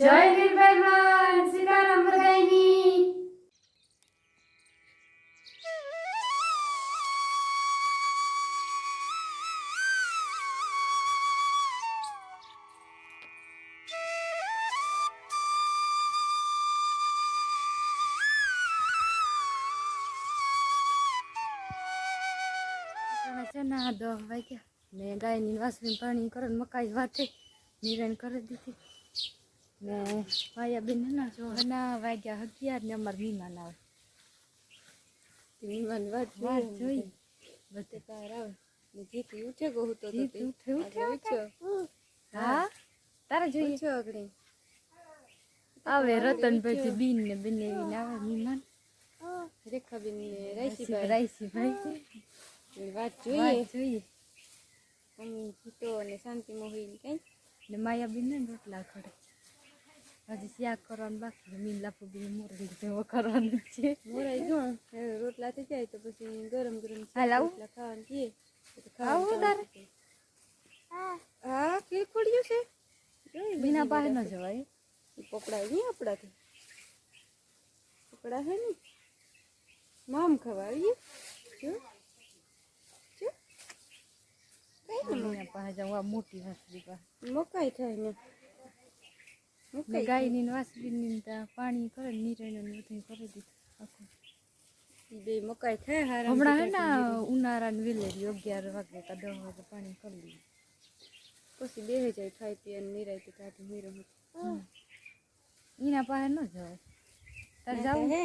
જય વીરભાઈ સીતારામ બધાયની. છે ના ગાયની વાસળી પાણી કરે ને મકાઈ વાતે નિરણ કરી દીધી. ને ભાયા બેન ના જો હના વાગ્યા અગિયાર ને અમાર મહેમાન આવે મહેમાન વાત વાત જોઈ બધે તાર આવે ને જીતી ઉઠે ગો તો તારે જોઈએ છો આગળ આવે રતનભાઈ બીન ને બંને આવે મહેમાન રેખાબેન ને રાઈસીભાઈ રાઈસીભાઈ વાત જોઈએ જોઈએ મમ્મી જીતો અને શાંતિ ને કઈ ને માયાબેન ને રોટલા ખડે હજી શાક કરવાનું બાકી મીન લાપુ બીન મોરલી જેવો કરવાનું છે. મોરાઈ જો. રોટલા થઈ જાય તો પછી ગરમ ગરમ? ખાવાનું કીએ તો તારે? હા. કે ખોડ્યું છે? બિના બધી ન જવાય. પકડાય નહીં આપણાથી. પકડા હે ને? મામ ખાવા આવીએ જો. કઈ ને પાસે જવું આ મોટી વાસળી પાસે મકાઈ થાય ને. ગાયની ને વાસળીની ત્યાં પાણી કરે નીરણ ને બધું કરી દીધું આખું. બે મકાઈ થાય હારા હમણાં હે ને ઉનાળા ને વેલે અગિયાર વાગે કા દસ વાગે પાણી કરી દીધું. પછી બેહી જાય ખાઈ પી અને નિરાય તો કાઢી નીરો એના પાસે ન જવાય. તારે જાવું? હે.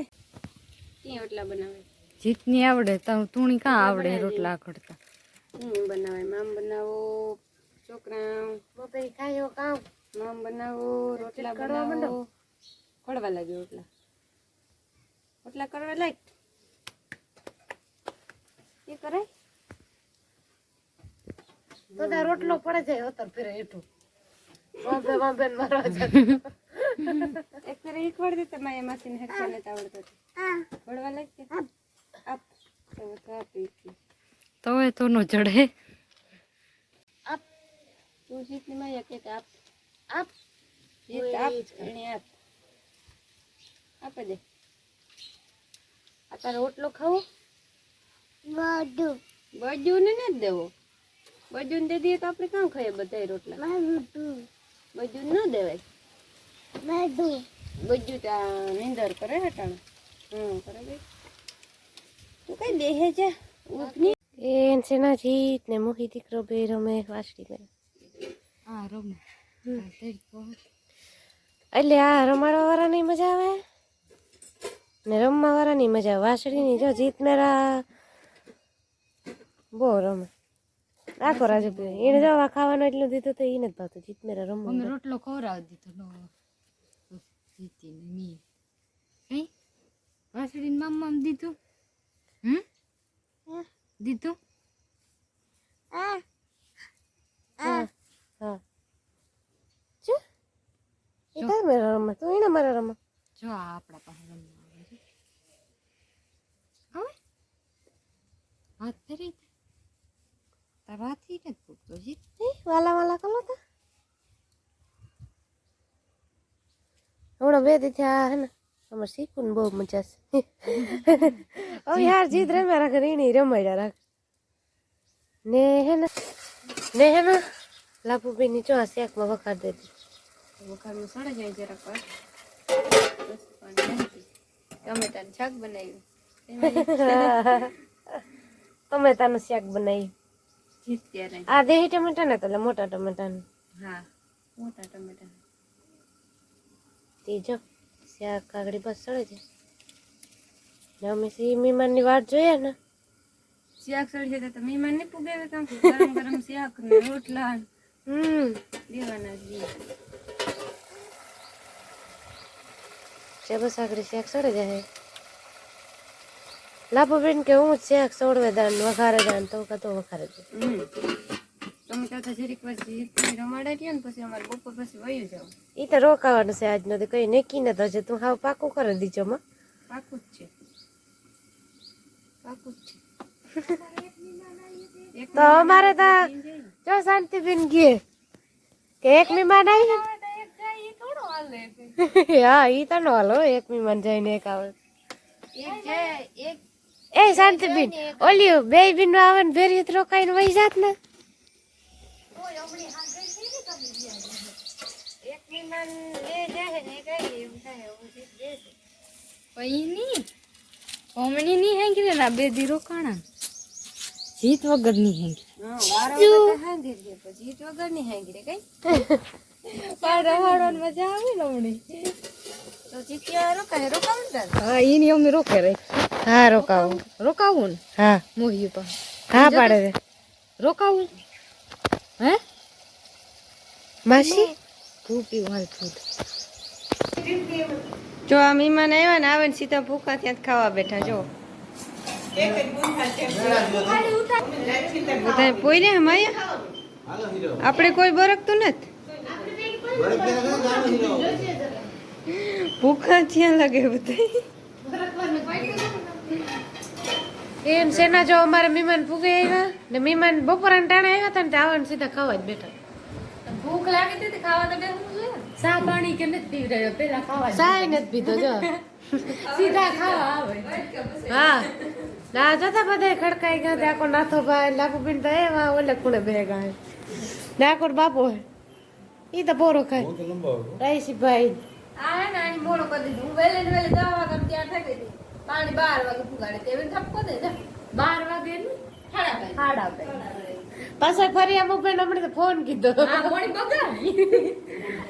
ત્યાં રોટલા બનાવે? જીતની આવડે તો તુણી કાં આવડે રોટલા ખડતા? હું બનાવે? મામ બનાવો. છોકરા બપોરે ખાયો કામ મામ બનાવો રોટલા કરવા માંડો. બનાવો. કડવા લાગ્યો રોટલા. રોટલા કરવા લાગ. એ કરાય. તો દા રોટલો પડે જાય ઓતર ફેરે હેઠું. વાંબે વાંબે મારવા જાય. એક ફેર શીખવાડ દે માસી ને હેરતા ને આવડતો કડવા લાગશે આપ. તો કાપી આપી તો એ તો નો જડે. આપ. તું જીતની માં કે કે આપ. આપ. Нет, આપ Нет. આપ. иди. દે. આ તારે રોટલો ખાવો? બજુ ને નથી દેવો. બજુ ને દે દઈએ તો આપણે કામ ખાઈએ બધા રોટલા. બજુ ન દેવાય. બજુ તો ત્યાં નિંદર કરે હટાણ. હમ કરે ભાઈ તું કઈ દેહે જા ઉઠની એન સેના જીત ને મોહી દીકરો બે રમે વાસળી બે હા રમ. એટલે આ રમાડવા વાળાની મજા આવે? ને રમવા વાળાની મજા આવે વાસળીની જો જીતનારા મેરા બહુ રમે. રાખો રાજુ એને જો આ ખાવાનું એટલું દીધું તો એને જ ભાવતું જીત મેરા અમે રમવા રોટલો ખવડાવી દીધો નો જીતીને મી. કઈ વાસળીને મામા દીધું? હમ? દીધું? હા હા. એ તાર મેરા રમે તું એને મારા રમે જો આ આપણા પાસે રમવા આવે છે. હાથ ફેરી તારાથી ને નથી જીત એ વાલા વાલા કલો તા. હમણાં બે દી થયા હે ને અમારે શીખવું ને બહુ મજા છે. હવે યાર જીત રમ્યા રાખે એની રમાડ્યા રાખ. ને હે ને ને હે ને લાભુભાઈ ની ચો આ શેકમાં વખાર દેતી વખારમાં સડે જાય જરાક વાર. ટમેટાનું શાક બનાવ્યું. ટમેટાનું શાક બનાવ્યું. આ દેહી ટમેટા ને એટલે મોટા ટમેટા હા મોટા ટમેટા. તે જો શાક કાગડી બસ સળે છે. ને અમે સી મહેમાનની વાટ જોઈએ ને. શાક જાય તો મહેમાન ને પૂગે કામ. ગરમ ગરમ શાક ને રોટલા. હમ. દેવાના જ બી. છે શેક આગળ જાય. લાભો બેન કે હું શેક સોડવે દાન વઘારે દાન તો કતો વઘારે દે ટમેટા તો જરીક વાર રમાડા રહ્યો ને પછી અમારે બપોર પછી વયું જાવ. ઈ તો રોકાવાનું છે આજનો તો કઈ નેકી ન તો તું હાવ પાકું કરી દીજો માં પાકું જ છે. પાકું જ છે. એક તો અમારે તો જો શાંતિબેન ગયે કે એક મહેમાન આવી હા ઈ તો નો હાલો એક મહેમાન જઈને એક આવે. એ શાંતિ એક એ શાંતિબેન ઓલી બે બિન આવે ને ભેરી તો રોકાઈને વહી જાત ને. જાય ને હેંગી ના બે દી રોકાણા. જીત વગરની હેંગી જીત વગરની હેંગી રે કઈ? મજા આવે ને હમણી? તો જીત્યા રોકાય રોકાવું હા એની અમે રોકે રે હા રોકાવું. રોકાવું ને? હા. મોહી પા હા પાડે રે રોકાવું? હે? માસી? તું પીવું ફૂટ. જો આ મહેમાન આવ્યા ને આવે ને સીધા ભૂખા ત્યાં જ ખાવા બેઠા જો. બધા પોઈ રે માયા? આપણે કોઈ બરકતું નથી. ભૂખા ત્યાં લાગે બધા એમ સેના જો અમારે મહેમાન ભૂખે આવ્યા ને મહેમાન બપોરા ટાણે આવ્યા હતા ને તે આવવાનું સીધા ખાવા જ બેઠા. ભૂખ લાગી હતી ખાવા તો બેસવું પાણી કે નથી પી રહ્યો? પેલા ખાવા ચાય નથી પીધો જો. સીધા ખાવા આવે. હા. ના જતા બધા ખડકાઈ ગયા ત્યાં નાથો ભાઈ લાગુ પીને તો એવા ઓલે કુણે બે ગયા. ડાકોર બાપો હે. ઈ તો બોરો ખાય. રાઈસી ભાઈ આ હે ને આની મોડો કરી દીધું. હું વેલે વહેલે દસ વાગે ત્યાં થઈ ગઈ પાણી બાર વાગે પુગાડે તેવી થપકો દે બાર વાગે ને હાડા ભાઈ હાડા બે પાછા ફરી આ બેન હમણાં ફોન કીધો.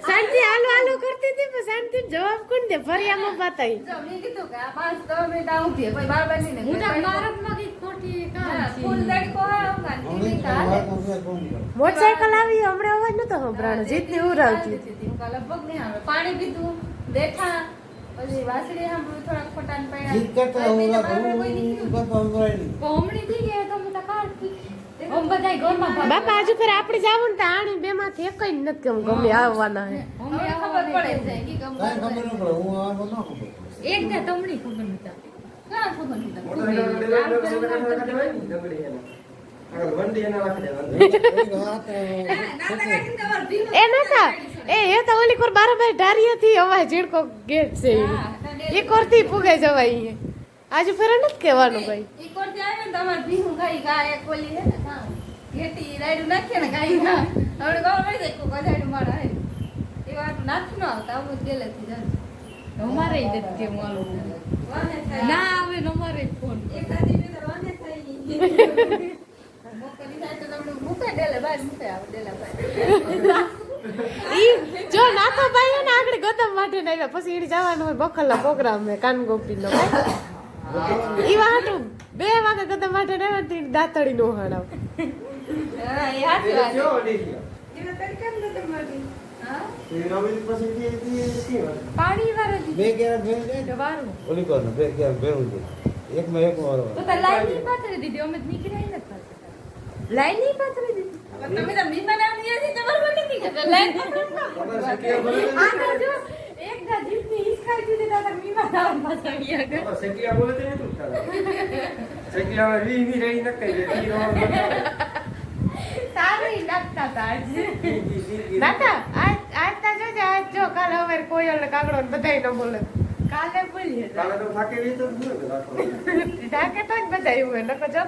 શાંતિ હાલો હાલો કરતી હતી પણ શાંતિ જવાબ કોણ દે? ફરી મેં કીધું કે આ પાંચ દસ મિનિટ આવું થયે બાર બાર ને હું તો કઈ ખોટી ફૂલ મોટરસાયકલ આવી હમણાં અવાજ નતો સંભળાણો જીતની ઉરાવતી લગભગ નહીં આવે. પાણી પીધું બેઠા પછી વાસળી સાંભળ્યું થોડાક ખોટા ને પડ્યા. હમણી થઈ ગયા તો હું તો કાઢતી બાપા હજુ ફેર આપણે જાવું ને તો આણી બે માંથી એક નથી કેમ ગમે આવવાના હે. ખબર પડે છે કે ગમ એક દે તમણી ખબર નતા ખબર એ નતા. એ એ તો ઓલી કોર બારોબાર ઢારી હતી અવાજ ઝીડકો ગેટ છે એ ઈ કોરથી ફૂગે જવાય ઈ. આજુ ફેર નથી કહેવાનું ભાઈ. ઈ કોર જાય ને તમાર ભીહું ખાઈ ગાય એક ઓલી હે ને કાં ઘેટી રાઈડું નાખીએ ને ગાય ના હવે ખબર પડી જાય કોઈ ગધાડું મારા હે એ વાત નાથ ન આવતા આવું પેલેથી જાય. અમારે ઈ દેતી કે માલું ના આવે ન અમારે ફોન. એકાદી ને વાને થઈ મોકલી જાય તો તમને મૂકે ડેલે બાર મૂકે આવે ડેલા બાર જો નાથો ભાઈ ને આગળ ગોતમ માટે ને આવ્યા. પછી ઈ જવાનું હોય બખલનો પ્રોગ્રામ હે કાનગોપી નો ઈ વાટું બે વાગે કરતા માટે ને દાતડી નો હણાવ હા એ હાચી વાત. એના ને? પાણી ઓલી કોણ બે એકમાં એક વાર તો તો લાઈનની પાથરી દીધી અમે નીકળ્યા ય નથી લાઈનની પાથરી દીધી. તમે તો મીમાન આમ ગયા છે તમારે મને નથી લાઈન આ તો જો એક દા જીપની ઈસ ખાઈ દીધી તો તાર મીમાન આમ પાછા ગયા ગયા સારું ઈ નાખતા તા આજે દાદા આજ આજ તા જોજે આજ જો કાલે હવે કોયલ ને કાગડો ને બધાય ન બોલે કાલે બોલીએ કાલે તો જ બધા એવું હોય નકર જો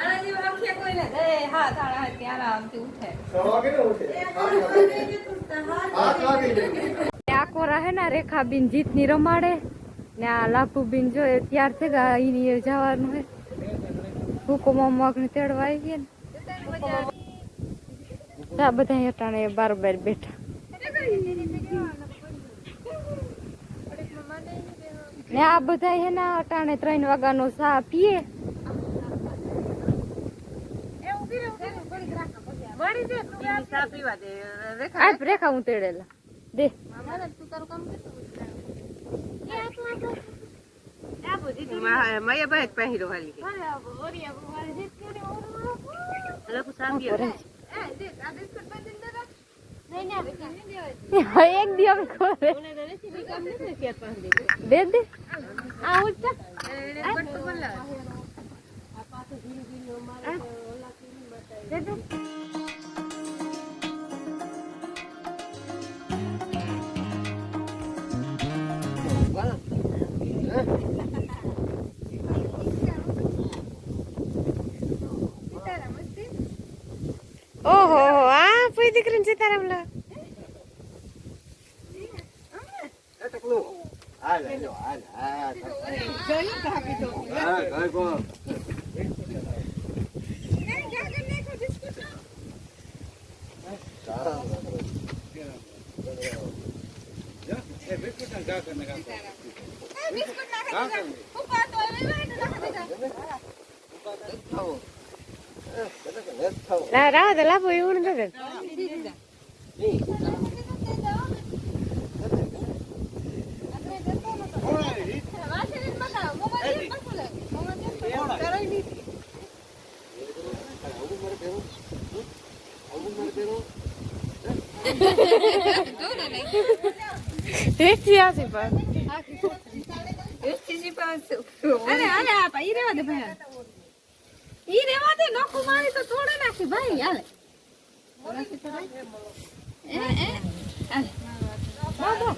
આના જેવા આંખે કોઈ ને એ હા તારા હાથ ત્યાં આરામથી ઉઠે આ કોરા હે ને રેખાબીન જીતની રમાડે ને આ લાભુબીન જો એ ત્યાર છે કે એની જવાનું હે. હુકુમા મગને તેડવા આવી ગયા ને. આ બધા અટાણે બાર બાર બેઠા. ને આ બધા હે અટાણે ત્રણ વાગ્યાનો સા પીએ. આ રેખા હું તેડેલા દે માયાભાઈ જ પહેરો હાલી ગઈ. લખું સાંભળ્યો એક દી અમે ખોરે દે દે. આ ઉઠ દે દે ઓહો આ પૂરી દીકરીને સીતારામ લા. હાલ હાલો હાલ હાલ હા. ઘર કો લા રાવ દે લાભો એવું નથી દે ટેસ્ટી આસી પર અરે અરે આ ભાઈ રેવા દે ભાઈ. ઈ રેવા દે નોખું મારી તો તોડે નાખી ભાઈ હાલે. એ એ હાલે. બાબા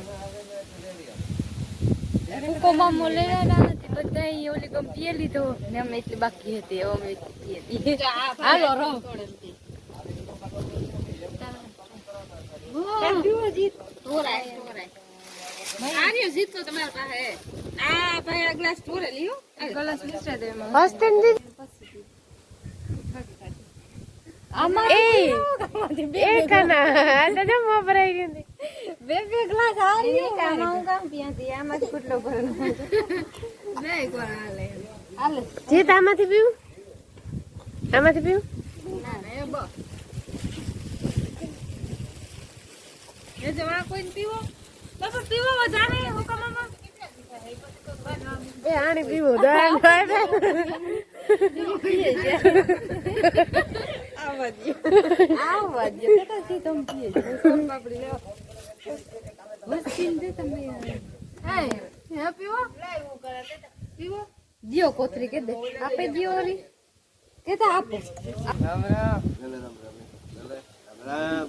કોમાં મોલે નથી બધા ઓલી ગમ પીએ લીધો ને અમે એટલી બાકી હતી અમે એટલી હતી. હાલો રો તોરાય તોરાય આર્યો જીતો તમારા પાસે. આ ભાઈ આ ગ્લાસ તોરે લ્યો. ગ્લાસ મિશ્રા દે એમાં. હસ્તે દી એ એ કના આ તો મો ભરાઈ ગઈ બે બે ગ્લાસ હારી આમાં હું કામ પીયાતી આમાંથી કેટલો ભરેલો નહીં કોણ હાલે. હાલે. જીત આમાંથી પીવું? આમાંથી પીવું? ના ના એ બસ એ જવા કોઈ પીવો? પીવો વધારે હુકમમાં એ આણી પીવું દાન ખાય આવવા દે કેટલા થી તમે પીએ સોન પાપડી લેવા મસ્તીન દે તમે હે હે પીવો પીવો દિયો કોતરી કે દે. આપે દિયો ઓલી કે તા આપો રામ રામ રામ રામ રામ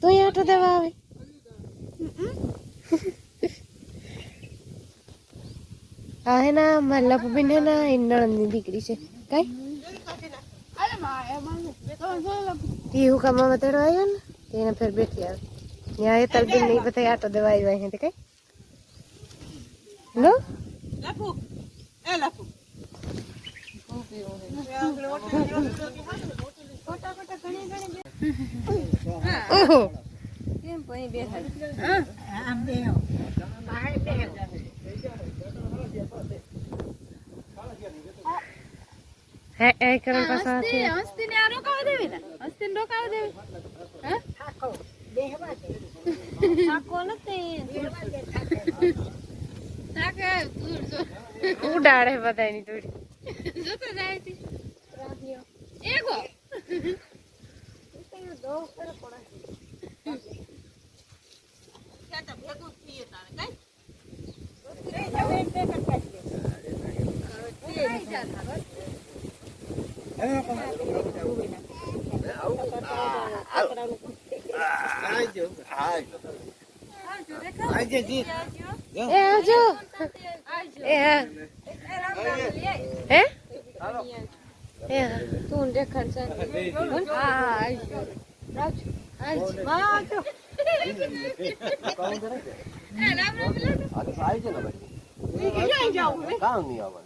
તું આટો દેવા આવે? હા હે ના મારી ના એ નણંદની દીકરી છે. કઈ? ઈ હું કામમાં તેડો આવ્યો ને તેને ફેર બેઠી આવે. ત્યાં એ તલબીન ને બધા આટો દેવા આવ્યા તે કઈ? લો ઓહો. કેમ પઈ બેઠા હે એ કરણ પાછા હસ્તી હસ્તી ને આ રોકાવા દેવી ને? હસ્તી ને રોકાવ દેવી? તાકે તું જો. ઉડાડે બધા ની થોડી જોતો જાય છે. એગો એ આવજો એ હા હે એ હા તું દેખાડ છે હા આવજો આવજો કામ નહીં આવે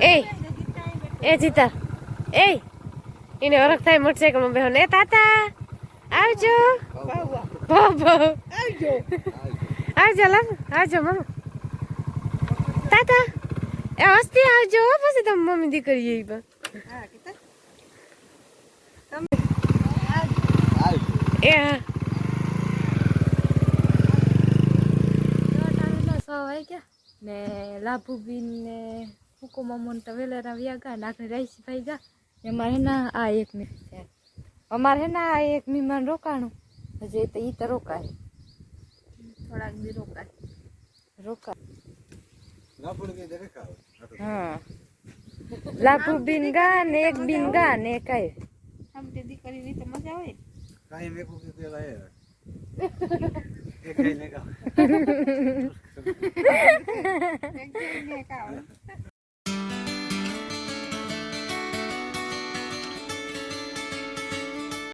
એ એ જીતા. એ, એને ઓળખ થાય મોટરસાઇકલમાં બેહો ને તાતા, આવજો. આવજો, લાવ. આવજો મમ્મા તાતા, એ હસ્તી આવજો પછી તમે મમ્મી દીકરી એ પણ. એ હા સો વાગ્યા ને લાભુબીન ને હુકુમામોન તો વેલેરા વ્યા ગયા નાખે રાઈસ ભાઈ ગયા એમાં હે ના આ એક ને અમારે હે ના આ એક મહેમાન રોકાણું હજી તો એ તો રોકાય થોડાક બી રોકાય રોકાય હા લાભુબીન ગા ને એક બીન ગા ને એક આય આમ દીકરી ની તો મજા આવે કાંઈ મેં કોઈ પેલા એ એ કઈ નહીં કામ એક જઈને એક આવે